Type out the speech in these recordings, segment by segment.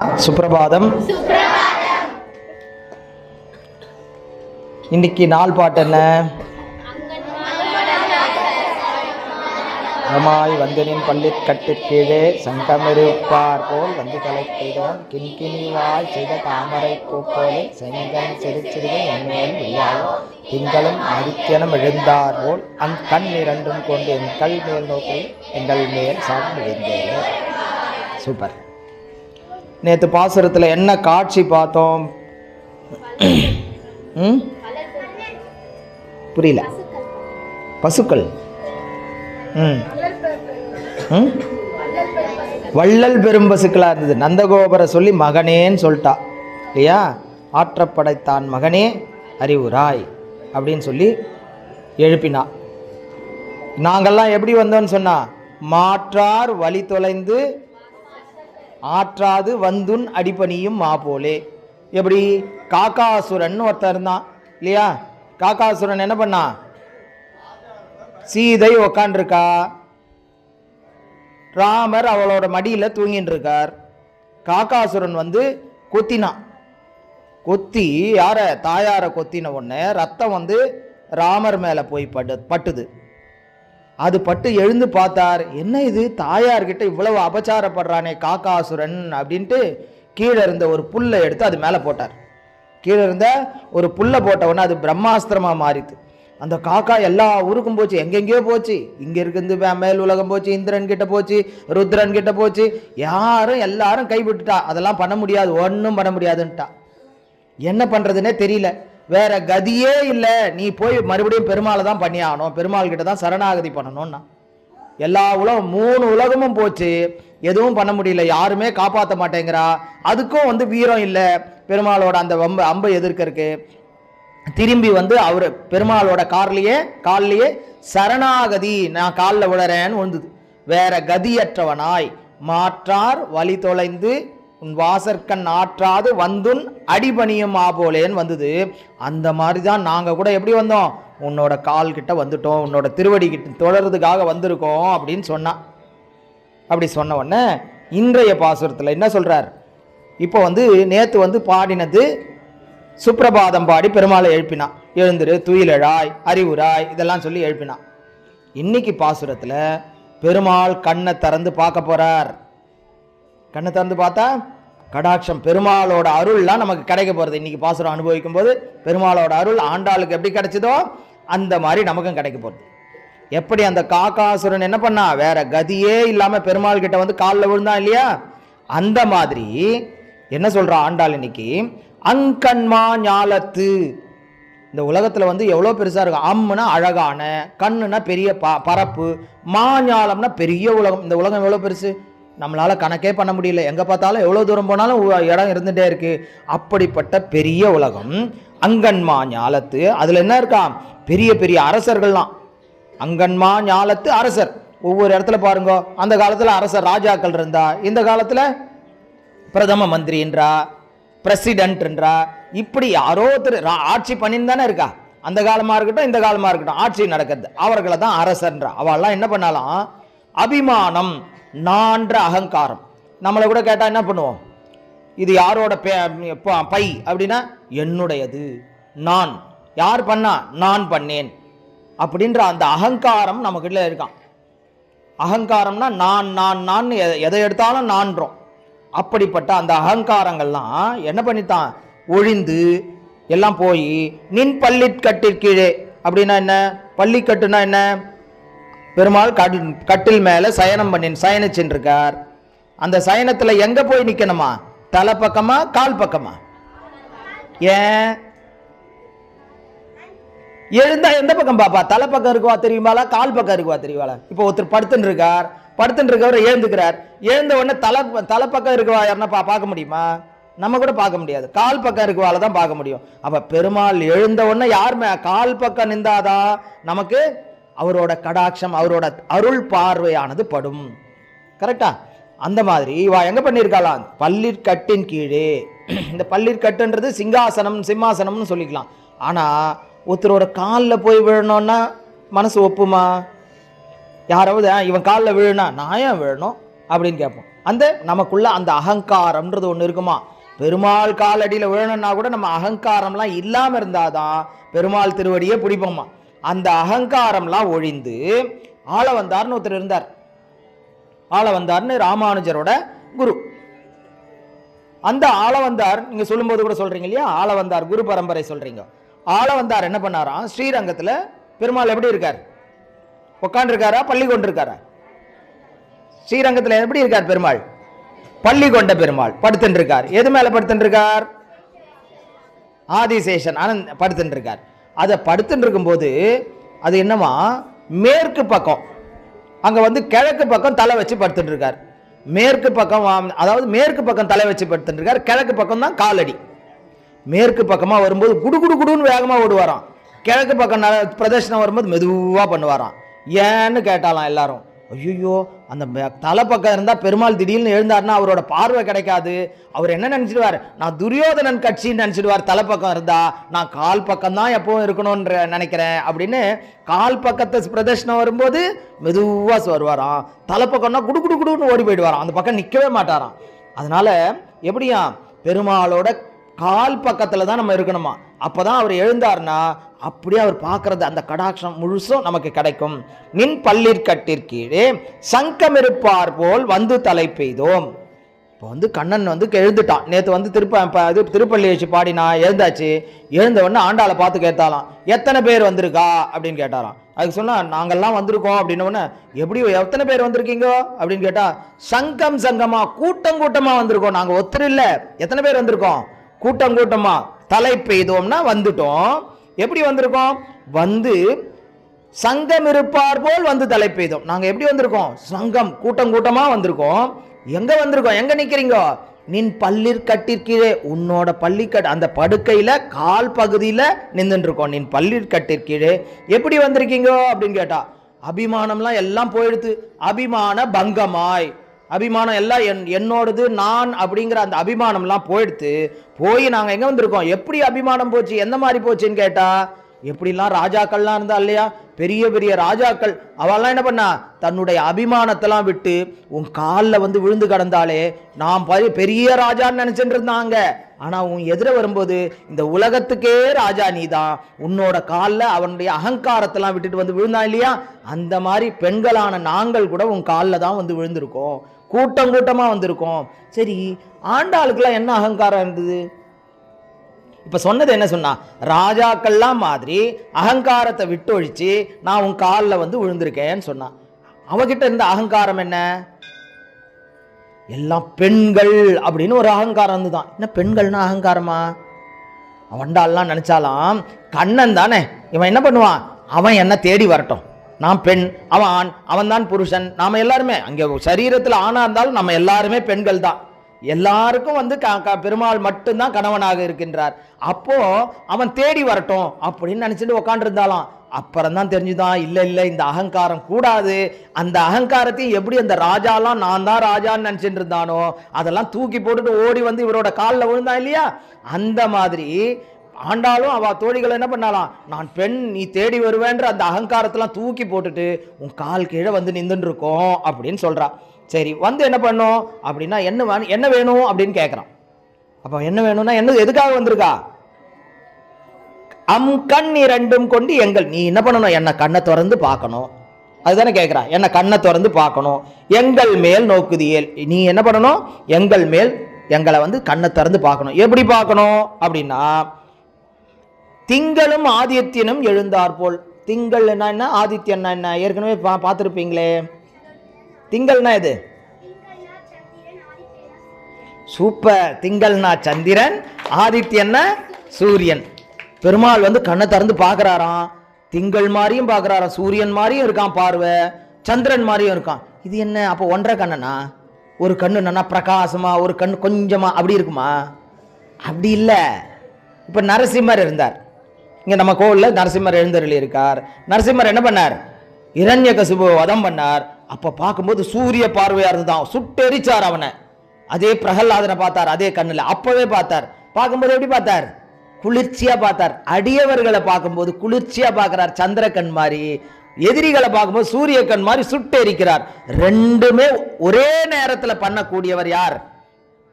சுப்பிரபாதம். இன்னைக்கு நாள் பாட்டு என்ன? அமாய் வந்தனின் பள்ளி கட்டிற்கீழே சங்கமிருப்பார் போல் வந்து கலை கிண்கிணிவாய் செய்த தாமரை பூ செங்கன் சிறு சிறிது என்மேல் திங்களும் ஆதித்யனும் எழுந்தார் போல் அந் கண் இரண்டும் கொண்டு என் கல் மேல் நோக்கி எங்கள் மேல் சாப்பிட்டு விழுந்தேன். சூப்பர். நேற்று பாசுரத்தில் என்ன காட்சி பார்த்தோம்? புரியல. பசுக்கள். ம். ம்? வள்ளல் பெரும் பசுக்களாக இருந்தது. நந்தகோபுரம் சொல்லி மகனேன்னு சொல்லிட்டா. இல்லையா? ஆற்றப்படைத்தான் மகனே அறிவுராய் அப்படின்னு சொல்லி எழுப்பினா. நாங்கள்லாம் எப்படி வந்தோம்னு சொன்னா மாற்றார் வழி தொலைந்து ஆற்றாது வந்துன் அடிப்பணியும் மா போலே. எப்படி? காக்காசுரன் ஒருத்தர் இருந்தான். இல்லையா? காக்காசுரன் என்ன பண்ணா? சீதை உக்காண்டிருக்கா. ராமர் அவளோட மடியில் தூங்கின்னு இருக்கார் காக்காசுரன் வந்து கொத்தினான். கொத்தி யார? தாயாரை கொத்தின உடனே ரத்தம் வந்து ராமர் மேலே போய் பட்டு பட்டுது. அது பட்டு எழுந்து பார்த்தார். என்ன இது? தாயார்கிட்ட இவ்வளவு அபச்சாரப்படுறானே காக்காசுரன் அப்படின்ட்டு கீழே இருந்த ஒரு புல்லை எடுத்து அது மேலே போட்டார். கீழே இருந்த ஒரு புல்லை போட்ட உடனே அது பிரம்மாஸ்திரமாக மாறித்து அந்த காக்கா எல்லா ஊருக்கும் போச்சு எங்கெங்கேயோ போச்சு. இங்கே இருக்குது மே- மேல் உலகம் போச்சு இந்திரன் கிட்ட போச்சு ருத்ரன் கிட்ட போச்சு. யாரும் எல்லாரும் கைவிட்டுட்டா அதெல்லாம் பண்ண முடியாது ஒன்றும் பண்ண முடியாதுன்ட்டா. என்ன பண்ணுறதுனே தெரியல. வேற கதியே இல்லை. நீ போய் மறுபடியும் பெருமாளை தான் பண்ணி ஆகணும். பெருமாள் கிட்ட தான் சரணாகதி பண்ணணும்னா. எல்லா உலகம் மூணு உலகமும் போச்சு. எதுவும் பண்ண முடியல. யாருமே காப்பாற்ற மாட்டேங்கிறா. அதுக்கும் வந்து வீரம் இல்லை. பெருமாளோட அந்த வம்பு அம்பை எதிர்க்கறக்கு திரும்பி வந்து அவர் பெருமாளோட கார்லேயே கால்லையே சரணாகதி நான் காலில் விழறேன்னு விழுந்தது வேற கதியற்றவனாய் மாற்றார் வழி தொலைந்து உன் வாசற்கண் ஆற்றாது வந்துன் அடிபணியும் ஆபோலேன்னு வந்தது. அந்த மாதிரி தான் நாங்கள் கூட எப்படி வந்தோம்? உன்னோட கால் கிட்ட வந்துட்டோம் உன்னோட திருவடி கிட்ட தொடர்றதுக்காக வந்திருக்கோம் அப்படின்னு சொன்னான் அப்படி சொன்ன உடனே இன்றைய பாசுரத்தில் என்ன சொல்கிறார் இப்போ வந்து நேற்று வந்து பாடினது சுப்பிரபாதம் பாடி பெருமாளை எழுப்பினான் எழுந்துரு துயிலழாய் அறிவுராய் இதெல்லாம் சொல்லி எழுப்பினான் இன்னைக்கு பாசுரத்தில் பெருமாள் கண்ணை திறந்து பார்க்க போகிறார் கண்ணை திறந்து பார்த்தா கடாட்சம் பெருமாளோட அருள்லாம் நமக்கு கிடைக்க போகிறது இன்றைக்கி பாசுரம் அனுபவிக்கும் போது பெருமாளோட அருள் ஆண்டாளுக்கு எப்படி கிடைச்சதோ அந்த மாதிரி நமக்கும் கிடைக்க போகிறது எப்படி அந்த காக்காசுரன் என்ன பண்ணா வேற கதியே இல்லாமல் பெருமாள் கிட்ட வந்து காலில் விழுந்தான் இல்லையா? அந்த மாதிரி என்ன சொல்கிறா ஆண்டாள் இன்னைக்கு? அங்கண்மா ஞாலத்து. இந்த உலகத்தில் வந்து எவ்வளோ பெருசாக இருக்கும். அம்முனா அழகான கண்ணுனா பெரிய ப பரப்பு மாஞாலம்னா பெரிய உலகம். இந்த உலகம் எவ்வளோ பெருசு? நம்மளால் கணக்கே பண்ண முடியல. எங்கே பார்த்தாலும் எவ்வளோ தூரம் போனாலும் இடம் இருந்துகிட்டே இருக்குது அப்படிப்பட்ட பெரிய உலகம் அங்கன்மா ஞாலத்து அதில் என்ன இருக்கா? பெரிய பெரிய அரசர்கள்லாம். அங்கன்மா ஞாலத்து அரசர். ஒவ்வொரு இடத்துல பாருங்க. அந்த காலத்தில் அரசர் ராஜாக்கள் இருந்தா இந்த காலத்தில் பிரதம மந்திரின்றா பிரசிடென்ட்ன்றா இப்படி யாரோ ஒருத்தர் ரா- ஆட்சி பண்ணின்னு தானே இருக்கா? அந்த காலமாக இருக்கட்டும் இந்த காலமாக இருக்கட்டும் ஆட்சி நடக்குது அவர்களை தான் அரசன்றா அவெல்லாம் என்ன பண்ணாலாம்? அபிமானம் நான்ற அகங்காரம். நம்மளை கூட கேட்டால் என்ன பண்ணுவோம்? இது யாரோட பே- ப- பை அப்படின்னா என்னுடையது. நான். யார் பண்ணா? நான் பண்ணேன். அப்படின்ற அந்த அகங்காரம் நமக்குள்ள இருக்கான் அகங்காரம்னா நான் நான் நான் எதை எடுத்தாலும் நான்றோம். அப்படிப்பட்ட அந்த அகங்காரங்கள்லாம் என்ன பண்ணித்தான்? ஒழிந்து எல்லாம் போய் நின் பள்ளிக்கட்டிற்கீழே அப்படின்னா என்ன? பள்ளிக்கட்டுனா என்ன? பெருமாள் கட் கட்டில் மேலே சயனம் பண்ணி சயனிச்சுருக்கார் அந்த சயனத்தில் எங்கே போய் நிற்கணுமா தலை பக்கமா கால் பக்கமா? ஏன்? எழுந்தா எந்த பக்கம் பாப்பா? தலை பக்கம் இருக்குவா தெரியுமாளா? கால் பக்கம் இருக்குவா தெரியுமாளா? இப்போ ஒருத்தர் படுத்துன்னு இருக்கார் படுத்துன்னு இருக்கவர் எழுந்துக்கிறார் எழுந்த உடனே தலை தலை பக்கம் இருக்குவா யாருன்னா பா பார்க்க முடியுமா? நம்ம கூட பார்க்க முடியாது. கால் பக்கம் இருக்குவால தான் பார்க்க முடியும். அப்போ பெருமாள் எழுந்த உடனே யாருமே கால் பக்கம் நின்றாதான் நமக்கு அவரோட கடாட்சம் அவரோட அருள் பார்வையானது படும். கரெக்டா அந்த மாதிரி இவா எங்கே பண்ணியிருக்காளாம் பள்ளிற்கட்டின் கீழே. இந்த பல்லிற்கட்டுன்றது சிங்காசனம் சிம்மாசனம்னு சொல்லிக்கலாம். ஆனால் ஒருத்தரோட காலில் போய் விழணும்னா மனசு ஒப்புமா? யாராவது இவன் காலில் விழுனா நான் ஏன் விழணும்? அப்படின்னு கேட்போம். அந்த நமக்குள்ள அந்த அகங்காரம்ன்றது ஒன்று இருக்குமா? பெருமாள் காலடியில் விழணும்னா கூட நம்ம அகங்காரம்லாம் இல்லாமல் இருந்தாதான் பெருமாள் திருவடியே பிடிப்போமா? அந்த அகங்காரம்லாம் ஒழிந்து ஆள வந்தார்னு ஒருத்தர் இருந்தார். ஆள வந்தார்னு ராமானுஜரோட குரு. அந்த ஆள வந்தார் நீங்க சொல்லும்போது கூட சொல்றீங்க இல்லையா? ஆள வந்தார் குரு பரம்பரை சொல்றீங்க. ஆள வந்தார் என்ன பண்ணாராம்? ஸ்ரீரங்கத்தில் பெருமாள் எப்படி இருக்கார்? உட்காந்துருக்காரா பள்ளி கொண்டிருக்காரா? ஸ்ரீரங்கத்தில் எப்படி இருக்கார் பெருமாள்? பள்ளி கொண்ட பெருமாள் படுத்துட்டு இருக்கார் எது மேலே படுத்துட்டு இருக்கார் ஆதிசேஷன் ஆனந்த் படுத்துட்டு இருக்கார் அதை படுத்துட்டு இருக்கும்போது அது என்னவா மேற்கு பக்கம். அங்கே வந்து கிழக்கு பக்கம் தலை வச்சு படுத்துட்டு இருக்கார். மேற்கு பக்கம் வா- அதாவது மேற்கு பக்கம் தலை வச்சு படுத்துட்டு இருக்கார். கிழக்கு பக்கம் தான் காலடி. மேற்கு பக்கமாக வரும்போது குடு குடு குடுன்னு வேகமாக ஓடுவாராம். கிழக்கு பக்கம் பிரதர்ஷனம் வரும்போது மெதுவாக பண்ணுவாராம். ஏன்னு கேட்டாலாம் எல்லாரும். ஐயோ அந்த தலை பக்கம் இருந்தால் பெருமாள் திடீர்னு எழுந்தாருன்னா அவரோட பார்வை கிடைக்காது. அவர் என்ன நினச்சிடுவார்? நான் துரியோதனன் கட்சின்னு நினச்சிடுவார் தலை பக்கம் இருந்தால் நான் கால் பக்கம் தான் எப்பவும் இருக்கணும்ன்ற நினைக்கிறேன் அப்படின்னு கால் பக்கத்தை பிரதர்ஷனம் வரும்போது மெதுவாக வருவாராம். தலை பக்கம்னா குடு குடு குடுன்னு ஓடி போயிடுவாராம். அந்த பக்கம் நிற்கவே மாட்டாராம். அதனால் எப்படியா பெருமாளோட கால் பக்கத்தில் தான் நம்ம இருக்கணுமா? அப்போ தான் அவர் எழுந்தார்னா அப்படியே அவர் பார்க்குறது அந்த கடாட்சம் முழுசும் நமக்கு கிடைக்கும். நின் பள்ளிற்கட்டிற்கீழே சங்கம் இருப்பார் போல் வந்து தலை பெய்தோம். இப்போ வந்து கண்ணன் வந்து எழுந்துட்டான். நேற்று வந்து திருப்ப இது திருப்பள்ளி வச்சு பாடினா எழுந்தாச்சு. எழுந்த உடனே ஆண்டாளை பார்த்து கேட்டாலாம் எத்தனை பேர் வந்திருக்கா? அப்படின்னு கேட்டாராம். அதுக்கு சொன்னால் நாங்கள்லாம் வந்திருக்கோம். அப்படின்னோடனே எப்படி எத்தனை பேர் வந்திருக்கீங்க? அப்படின்னு கேட்டால் சங்கம் சங்கமாக கூட்டம் கூட்டமாக வந்திருக்கோம். நாங்கள் ஒத்தர் இல்லை. எத்தனை பேர் வந்திருக்கோம்? கூட்டம் கூட்டமாக தலை பெய்தோம்னா வந்துட்டோம். எப்படி வந்திருக்கோம்? வந்து சங்கம் இருப்பார் போல் வந்து தலை பெய்தோம் நாங்கள் எப்படி வந்திருக்கோம்? சங்கம் கூட்டம் கூட்டமாக வந்திருக்கோம். எங்கே வந்திருக்கோம்? எங்கே நிற்கிறீங்க நின் பள்ளிற் கட்டிற்கீழே உன்னோட பள்ளிக்கட் அந்த படுக்கையில் கால் பகுதியில் நின்றுருக்கோம் நின் பள்ளிற் கட்டிற்கீழே. எப்படி வந்திருக்கீங்க? அப்படின்னு கேட்டா அபிமானம்லாம் எல்லாம் போயிடுது அபிமான பங்கமாய். அபிமானம் எல்லாம் என் என்னோடது நான் அப்படிங்கிற அந்த அபிமானம்லாம் போயிடுத்து போய் நாங்கள் எங்கே வந்திருக்கோம்? எப்படி அபிமானம் போச்சு? எந்த மாதிரி போச்சுன்னு கேட்டால் எப்படிலாம் ராஜாக்கள்லாம் இருந்தா இல்லையா? பெரிய பெரிய ராஜாக்கள். அவெல்லாம் என்ன பண்ணா? தன்னுடைய அபிமானத்தெல்லாம் விட்டு உன் காலில் வந்து விழுந்து கிடந்தாலே நான் பரி- பெரிய ராஜான்னு நினச்சிட்டு இருந்தாங்க. ஆனால் உன் எதிர வரும்போது இந்த உலகத்துக்கே ராஜா நீதான். உன்னோட காலில் அவனுடைய அகங்காரத்தெல்லாம் விட்டுட்டு வந்து விழுந்தான் இல்லையா? அந்த மாதிரி பெண்களான நாங்கள் கூட உன் காலில் தான் வந்து விழுந்திருக்கோம். கூட்டம் கூட்டமாக வந்திருக்கோம். சரி ஆண்டாளுக்கெல்லாம் என்ன அகங்காரம் இருந்தது? இப்போ சொன்னது என்ன சொன்னா ராஜாக்கள்லாம் மாதிரி அகங்காரத்தை விட்டொழிச்சு நான் உன் காலில் வந்து விழுந்திருக்கேன்னு சொன்னான் அவகிட்ட இருந்த அகங்காரம் என்ன? எல்லாம் பெண்கள் அப்படின்னு ஒரு அகங்காரம் இருந்துதான். என்ன பெண்கள்னா அகங்காரமா? அவன்டாலாம் நினச்சாலாம் கண்ணன் தானே. இவன் என்ன பண்ணுவான்? அவன் என்ன தேடி வரட்டும். நான் பெண் அவன் ஆண் அவன் தான் புருஷன். நாம் எல்லாருமே அங்கே சரீரத்தில் ஆணாக இருந்தாலும் நம்ம எல்லாருமே பெண்கள் தான். எல்லாருக்கும் வந்து பெருமாள் மட்டும்தான் கணவனாக இருக்கின்றார். அப்போ அவன் தேடி வரட்டும் அப்படின்னு நினச்சிட்டு உக்காண்டிருந்தாலாம். அப்புறம் தான் தெரிஞ்சுதான் இல்லை இல்லை இந்த அகங்காரம் கூடாது. அந்த அகங்காரத்தையும் எப்படி அந்த ராஜாலாம் நான் தான் ராஜான்னு நினச்சிட்டு இருந்தானோ அதெல்லாம் தூக்கி போட்டுட்டு ஓடி வந்து இவரோட காலில் விழுந்தான் இல்லையா? அந்த மாதிரி ஆண்டாலும் அவள் தோழிகள் என்ன பண்ணாலாம்? நான் பெண் நீ தேடி வருவேன்ற அந்த அகங்காரத்தெல்லாம் தூக்கி போட்டுட்டு உன் கால் கீழே வந்து நின்றுருக்கோம் அப்படின்னு சொல்றா. சரி வந்து என்ன பண்ணும்? அப்படின்னா என்ன வேணும் என்ன வேணும்? அப்படின்னு கேட்குறான் அப்போ என்ன வேணும்னா என்ன எதுக்காக வந்திருக்கா? அம் கண் இரண்டும் கொண்டு எங்கள் நீ என்ன பண்ணணும்? என்னை கண்ணை திறந்து பார்க்கணும். அதுதானே கேட்குறா என்னை கண்ணை திறந்து பார்க்கணும். எங்கள் மேல் நோக்குதியல். நீ என்ன பண்ணணும்? எங்கள் மேல் எங்களை வந்து கண்ணை திறந்து பார்க்கணும். எப்படி பார்க்கணும்? அப்படின்னா திங்களும் ஆதித்யனும் எழுந்தார் போல். திங்கள் என்ன? ஆதித்யன்னா என்ன? ஏற்கனவே பா பார்த்துருப்பீங்களே. திங்கள்னா எது? சூப்பர். திங்கள்னா சந்திரன் ஆதித்யன்னா சூரியன். பெருமாள் வந்து கண்ணை திறந்து பார்க்குறாராம். திங்கள் மாதிரியும் பார்க்குறாராம். சூரியன் மாதிரியும் இருக்கான் பார்வை. சந்திரன் மாதிரியும் இருக்கான் இது என்ன? அப்போ ஒன்றரை கண்ணனா? ஒரு கண்ணு என்னன்னா பிரகாசமாக ஒரு கண் கொஞ்சமாக அப்படி இருக்குமா? அப்படி இல்லை. இப்போ நரசிம்மர் இருந்தார். இங்கே நம்ம கோவிலில் நரசிம்மர் எழுந்தருளி இருக்கார் நரசிம்மர் என்ன பண்ணார்? இரண்ய வதம் பண்ணார். அப்போ பார்க்கும்போது சூரிய பார்வையாக இருந்துதான். சுட்டெரிச்சார் அவனை. அதே பிரகல்லாதனை பார்த்தார் அதே கண்ணில். அப்பவே பார்த்தார். பார்க்கும்போது எப்படி பார்த்தார்? குளிர்ச்சியாக பார்த்தார். அடியவர்களை பார்க்கும்போது குளிர்ச்சியாக பார்க்குறார் சந்திர கண் மாதிரி. எதிரிகளை பார்க்கும்போது சூரிய கண் மாதிரி சுட்டு எரிக்கிறார் ரெண்டுமே ஒரே நேரத்தில் பண்ணக்கூடியவர் யார்?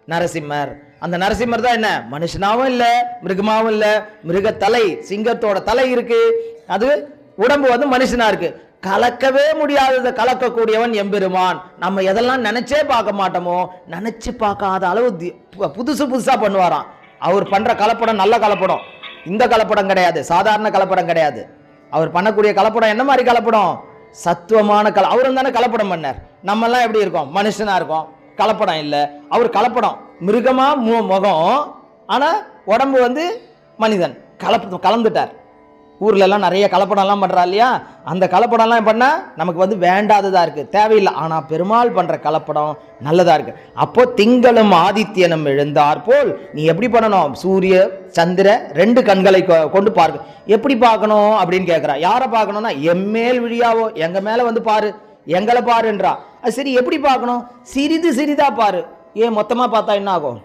நரசிம்மர். அந்த நரசிம்மர் தான் என்ன? மனுஷனாவும் இல்லை மிருகமாவும் இல்லை. மிருக தலை சிங்கத்தோட தலை இருக்கு. அது உடம்பு வந்து மனுஷனா இருக்கு. கலக்கவே முடியாததை கலக்கக்கூடியவன் எம்பெருமான். நம்ம எதெல்லாம் நினைச்சே பார்க்க மாட்டோமோ நினைச்சு பார்க்காத அளவு தி- புதுசு புதுசா பண்ணுவாராம். அவர் பண்ற கலப்படம் நல்ல கலப்படம். இந்த கலப்படம் கிடையாது. சாதாரண கலப்படம் கிடையாது. அவர் பண்ணக்கூடிய கலப்படம் என்ன மாதிரி கலப்படம்? சத்துவமான கல அவரும் தானே கலப்படம் பண்ணார். நம்மெல்லாம் எப்படி இருக்கோம்? மனுஷனா இருக்கோம். கலப்படம் இல்லை. அவர் கலப்படம். மிருகமாக மு- முகம். ஆனால் உடம்பு வந்து மனிதன். கலப்பு கலந்துட்டார். ஊர்லெல்லாம் நிறைய கலப்படம்லாம் பண்ணுறா இல்லையா? அந்த கலப்படம்லாம் பண்ணால் நமக்கு வந்து வேண்டாததாக இருக்குது தேவையில்லை. ஆனால் பெருமாள் பண்ணுற கலப்படம் நல்லதாக இருக்குது அப்போது திங்களும் ஆதித்யனும் எழுந்தார் போல் நீ எப்படி பண்ணணும்? சூரிய சந்திர ரெண்டு கண்களை கொ- கொண்டு பார்க்க. எப்படி பார்க்கணும்? அப்படின்னு கேட்குறா யாரை பார்க்கணும்னா எம்மேல் விழியாவோ எங்கள் மேலே வந்து பாரு. எங்களை பாருன்றா. அது சரி எப்படி பார்க்கணும்? சிறிது சிறிதா பாரு. ஏன் மொத்தமாக பார்த்தா என்ன ஆகும்?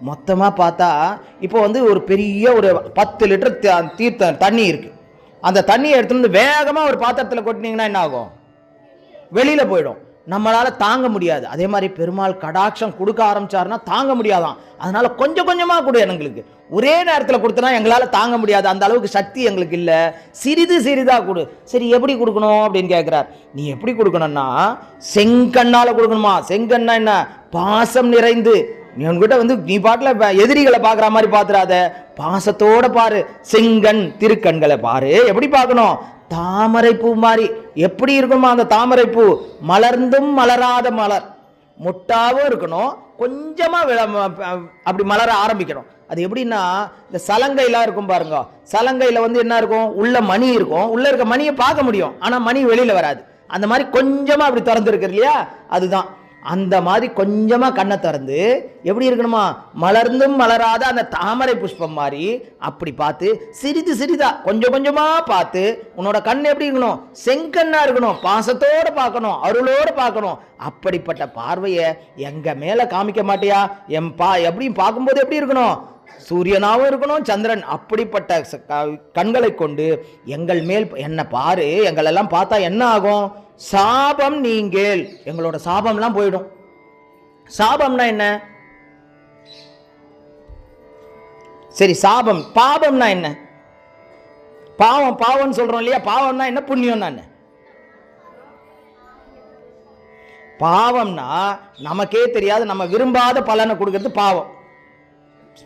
மொத்தமாக பார்த்தா இப்போ வந்து ஒரு பெரிய ஒரு பத்து லிட்டர் த- தீர்த்த தண்ணி இருக்குது அந்த தண்ணியை எடுத்துகிட்டு வந்து வேகமாக ஒரு பாத்திரத்தில் கொட்டினீங்கன்னா என்ன ஆகும்? வெளியில் போயிடும். நம்மளால் தாங்க முடியாது. அதே மாதிரி பெருமாள் கடாட்சம் கொடுக்க ஆரம்பிச்சாருன்னா தாங்க முடியாதான். அதனால் கொஞ்சம் கொஞ்சமாக கொடு எங்களுக்கு ஒரே நேரத்தில் கொடுத்தனா எங்களால் தாங்க முடியாது. அந்த அளவுக்கு சக்தி எங்களுக்கு இல்லை. சிறிது சிறிதாக கொடு. சரி எப்படி கொடுக்கணும் அப்படின்னு கேட்குறார் நீ எப்படி கொடுக்கணும்னா செங்கண்ணால் கொடுக்கணுமா? செங்கண்ணா என்ன? பாசம் நிறைந்து. நீ உன்கிட்ட வந்து நீ பாட்டில் எதிரிகளை பார்க்குற மாதிரி பார்த்துடாத பாசத்தோட பாரு. செங்கண் திருக்கண்களை பாரு. எப்படி பார்க்கணும் தாமரை பூ மாதிரி. எப்படி இருக்குமா அந்த தாமரை பூ மலர்ந்தும் மலராத மலர். முட்டாவும் இருக்கணும். கொஞ்சமாக விள- அப்படி மலர ஆரம்பிக்கணும். அது எப்படின்னா இந்த சலங்கைலாம் இருக்கும் பாருங்க. சலங்கையில் வந்து என்ன இருக்கும்? உள்ள மணி இருக்கும். உள்ளே இருக்க மணியை பார்க்க முடியும். ஆனால் மணி வெளியில் வராது. அந்த மாதிரி கொஞ்சமாக அப்படி திறந்துருக்கு இல்லையா? அதுதான். அந்த மாதிரி கொஞ்சமாக கண்ணை திறந்து எப்படி இருக்கணுமா? மலர்ந்தும் மலராத அந்த தாமரை புஷ்பம் மாதிரி அப்படி பார்த்து சிறிது சிறிதா கொஞ்சம் கொஞ்சமாக பார்த்து உன்னோட கண் எப்படி இருக்கணும்? செங்கண்ணாக இருக்கணும். பாசத்தோடு பார்க்கணும். அருளோட பார்க்கணும். அப்படிப்பட்ட பார்வையை எங்கள் மேலே காமிக்க மாட்டியா? என் பா எப்படியும் பார்க்கும்போது எப்படி இருக்கணும்? சூரியனாகவும் இருக்கணும் சந்திரன். அப்படிப்பட்ட கண்களை கொண்டு எங்கள் மேல் என்னை பாரு எங்களெல்லாம் பார்த்தா என்ன ஆகும்? சாபம் நீங்கள் எங்களோட சாபம்லாம் போயிடும். சாபம்னா என்ன? சரி சாபம். பாபம்னா என்ன? பாவம் பாவம்னு சொல்றோம் இல்லையா? பாவம்னா என்ன? புண்ணியம்னா என்ன? பாவம்னா நமக்கே தெரியாது நம்ம விரும்பாத பலனை கொடுக்கறது பாவம்.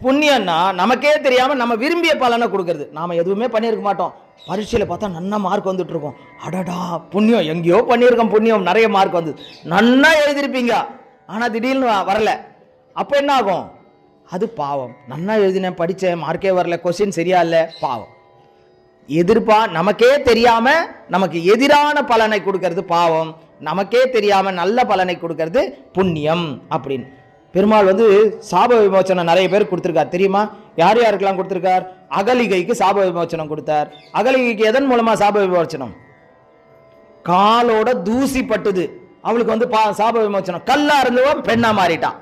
புண்ணியம்னா நமக்கே தெரியாம நம்ம விரும்பிய பலனை கொடுக்கறது. நாம எதுவுமே பண்ணியிருக்க மாட்டோம். பரீட்சையில் பார்த்தா நன்னா மார்க் வந்துட்டு இருக்கோம் அடடா புண்ணியம் எங்கேயோ பண்ணியிருக்கோம் புண்ணியம். நிறைய மார்க் வந்து. நன்னா எழுதியிருப்பீங்க. ஆனா திடீர்னு வரல. அப்போ என்ன ஆகும்? அது பாவம். நன்னா எழுதினேன் படித்தேன் மார்க்கே வரல. கொஸ்டின் சரியா இல்லை? பாவம். எதிர்ப்பா? நமக்கே தெரியாம நமக்கு எதிரான பலனை கொடுக்கறது பாவம். நமக்கே தெரியாம நல்ல பலனை கொடுக்கறது புண்ணியம் அப்படின்னு. பெருமாள் வந்து சாப விமோச்சனம் நிறைய பேர் கொடுத்துருக்கார். தெரியுமா? யார் யாருக்கெல்லாம் கொடுத்துருக்கார்? அகலிகைக்கு சாப விமோச்சனம் கொடுத்தார். அகலிகைக்கு எதன் மூலமா சாப விமோச்சனம்? காலோட தூசி பட்டுது. அவளுக்கு வந்து பா சாப விமோச்சனம். கல்லா இருந்தவன் பெண்ணா மாறிட்டான்.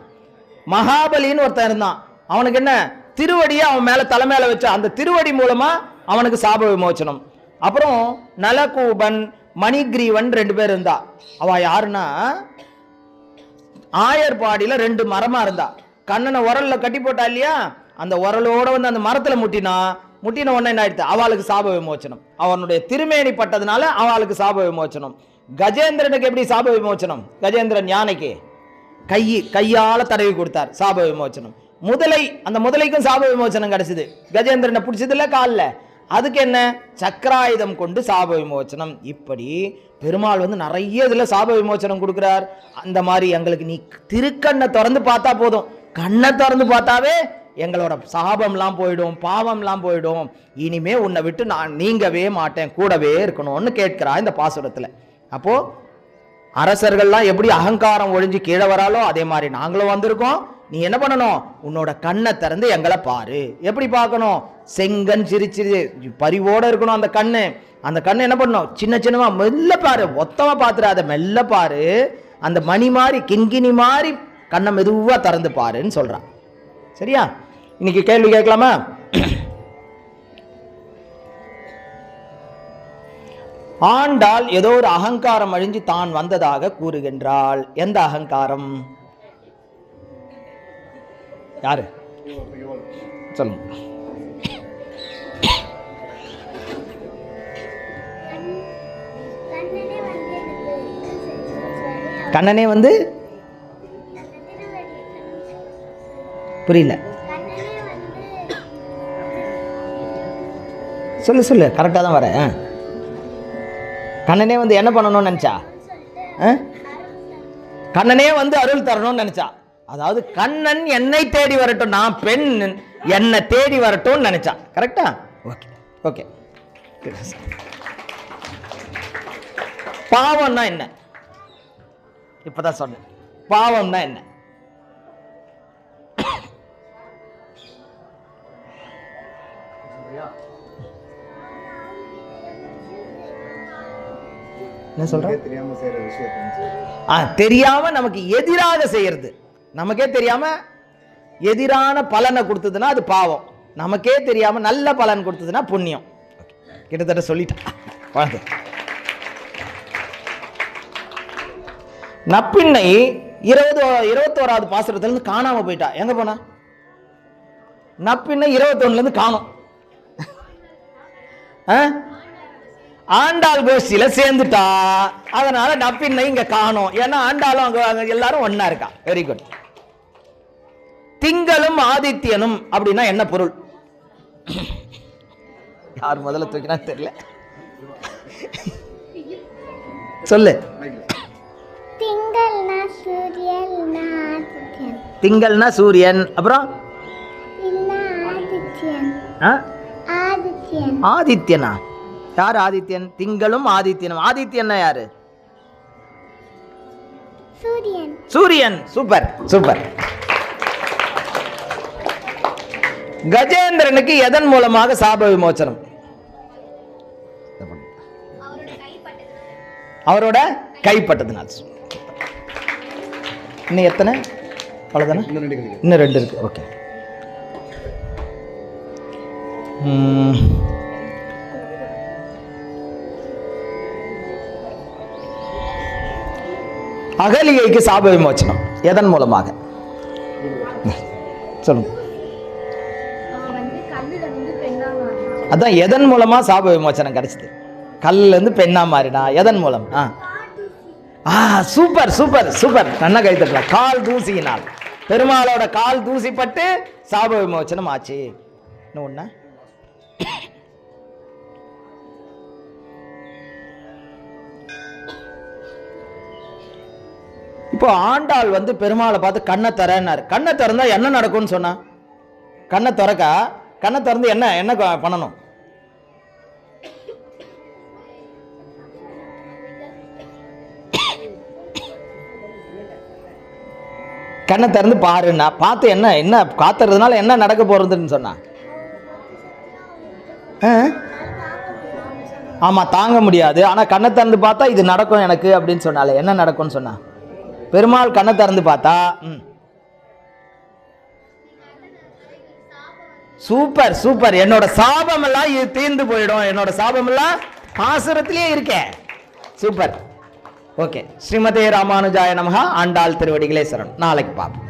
மகாபலின்னு ஒருத்தன் இருந்தான். அவனுக்கு என்ன? திருவடியை அவன் மேல தலை மேல அந்த திருவடி மூலமா அவனுக்கு சாப விமோச்சனம். அப்புறம் நலகூபன் மணிகிரீவன் ரெண்டு பேர் இருந்தா. அவள் யாருன்னா ஆயர்பாடியில ரெண்டு மரமாக இருந்தா. கண்ணனை உரல்ல கட்டி போட்டா இல்லையா? அந்த உரலோட வந்து அந்த மரத்தில் முட்டினா முட்டின உடனே என்ன ஆயிடுச்சு அவளுக்கு சாப விமோச்சனம். அவனுடைய திருமேனி பட்டதுனால அவளுக்கு சாப விமோச்சனம். கஜேந்திரனுக்கு எப்படி சாப விமோச்சனம்? கஜேந்திரன் யானைக்கு. கை கையால் தடவி கொடுத்தார் சாப விமோச்சனம். முதலை அந்த முதலைக்கும் சாப விமோச்சனம் கிடைச்சிது. கஜேந்திரனை பிடிச்சதில்ல காலில். அதுக்கு என்ன சக்கராயுதம் கொண்டு சாப விமோச்சனம். இப்படி பெருமாள் வந்து நிறைய இதில் சாப விமோச்சனம் கொடுக்குறார். அந்த மாதிரி எங்களுக்கு நீ திருக்கண்ணை திறந்து பார்த்தா போதும். கண்ணை திறந்து பார்த்தாவே எங்களோட சாபம்லாம் போயிடும் பாவம்லாம் போயிடும். இனிமே உன்னை விட்டு நான் நீங்கவே மாட்டேன் கூடவே இருக்கணும்னு கேட்கிறா இந்த பாசுரத்தில். அப்போது அரசர்கள்லாம் எப்படி அகங்காரம் ஒழிஞ்சு கீழே வராலோ அதே மாதிரி நாங்களும் வந்திருக்கோம். நீ என்ன பண்ணணும்? உன்னோட கண்ணை திறந்து எங்களை பாரு. எப்படி பார்க்கணும்? செங்கன் சிரிச்சிரு பரிவோட இருக்கணும் அந்த கண்ணு. அந்த கண்ணு என்ன பண்ணணும்? சின்ன சின்னமா மெல்ல பாரு. மொத்தமாக பார்த்துடாத மெல்ல பாரு. அந்த மணி மாதிரி கிங்கினி மாதிரி கண்ணை மெதுவாக திறந்து பாருன்னு சொல்றான். சரியா? இன்னைக்கு கேள்வி கேட்கலாமா? ஆண்டாள் ஏதோ ஒரு அகங்காரம் அழிஞ்சு தான் வந்ததாக கூறுகின்றாள். எந்த அகங்காரம்? யாரு? சொல்லுங்க. கண்ணனே வந்து புரியல. சொல்லு சொல்லு. கரெக்டாக தான் வரேன் கண்ணனே வந்து என்ன பண்ணணும்னு நினச்சா? ஆ? கண்ணனே வந்து அருள் தரணும்னு நினச்சா? அதாவது கண்ணன் என்னை தேடி வரட்டும் நான் பெண் என்னை தேடி வரட்டும்னு நினச்சா கரெக்டா ஓகே ஓகே பாவம்னா என்ன? இப்பதான் சொன்னேன். பாவம்னா என்ன? என்ன சொல்ற? தெரியாம செய்யற விஷயத்தை ஆ தெரியாம நமக்கு எதிராக செய்யறது. நமக்கே தெரியாம எதிரான பலனை கொடுத்ததுன்னா அது பாவம். நமக்கே தெரியாம நல்ல பலன் கொடுத்ததுன்னா புண்ணியம். கிட்டத்தட்ட சொல்லிட்டேன். வாழ்ந்து. நப்பிண்ணை இருபது இருபத்தோராவது பாசுரத்துலேருந்து இருந்து போயிட்டா. எங்கே போனா? நப்பிண்ணை இருபத்தொன்னுலேருந்து காணும். ஆ? ஆண்டாள் கோஷ்டியில் சேர்ந்துட்டா. அதனால நப்பின்னை இங்கே காணும். ஏன்னா ஆண்டாளும் அங்கே எல்லாரும் ஒன்றா இருக்கா. வெரி குட் திங்களும் ஆதித்யனும் அப்படின்னா என்ன பொருள்? யார் முதல்ல தூக்கினா தெரியல. சொல்லு. திங்கள்னா சூரியன்னா ஆதித்யன். திங்கள்னா சூரியன். அப்புறம்? இல்ல ஆதித்யன். ஆ? ஆதித்யன். ஆதித்யனா? யார் ஆதித்யன்? திங்களும் ஆதித்யனும். ஆதித்யன்னா யாரு? சூரியன். சூரியன். சூப்பர். சூப்பர். கஜேந்திரனுக்கு எதன் மூலமாக சாப விமோச்சனம்? அவரோட கைப்பட்டதுனால். இன்னும் எத்தனை? அவ்வளோதானே இன்னும் ரெண்டு இருக்கு. ஓகே. அகலிகைக்கு சாப விமோச்சனம். எதன் மூலமாக? சொல்லுங்க. அதான் எதன் மூலமா சாப விமோச்சனம் கிடச்சிது? கல்லேருந்து பெண்ணாக பெண்ணா மாறினா எதன் மூலம்? ஆ. ஆ சூப்பர் சூப்பர் சூப்பர். நல்லா கை கால் தூசியினால். பெருமாளோட கால் தூசிப்பட்டு சாப விமோச்சனம் ஆச்சு. இன்னும் ஒன்று இப்போ ஆண்டாள் வந்து பெருமாளை பார்த்து கண்ணை தரேன்னாரு கண்ணை திறந்தா என்ன நடக்கும்னு சொன்னா? கண்ணை திறக்கா? கண்ணை திறந்து என்ன என்ன பண்ணணும்? கண்ணை திறந்து பாருன்னா பார்த்து என்ன என்ன காத்துறதுனால என்ன நடக்க போகிறதுன்னு சொன்னான் ஆமாம் தாங்க முடியாது. ஆனால் கண்ணை திறந்து பார்த்தா இது நடக்கும் எனக்கு அப்படின்னு சொன்னாலே என்ன நடக்கும்னு சொன்னான் பெருமாள் கண்ணை திறந்து பார்த்தா ம். Super super. என்னோட சாபம் எல்லாம் இது தீர்ந்து போயிடும். என்னோட சாபம் எல்லாம் பாசுரத்திலே இருக்கேன் சூப்பர். ஓகே. ஸ்ரீமதே ராமானுஜாய நமகா ஆண்டாள் திருவடிகளே சரண். நாளைக்கு பார்ப்போம்.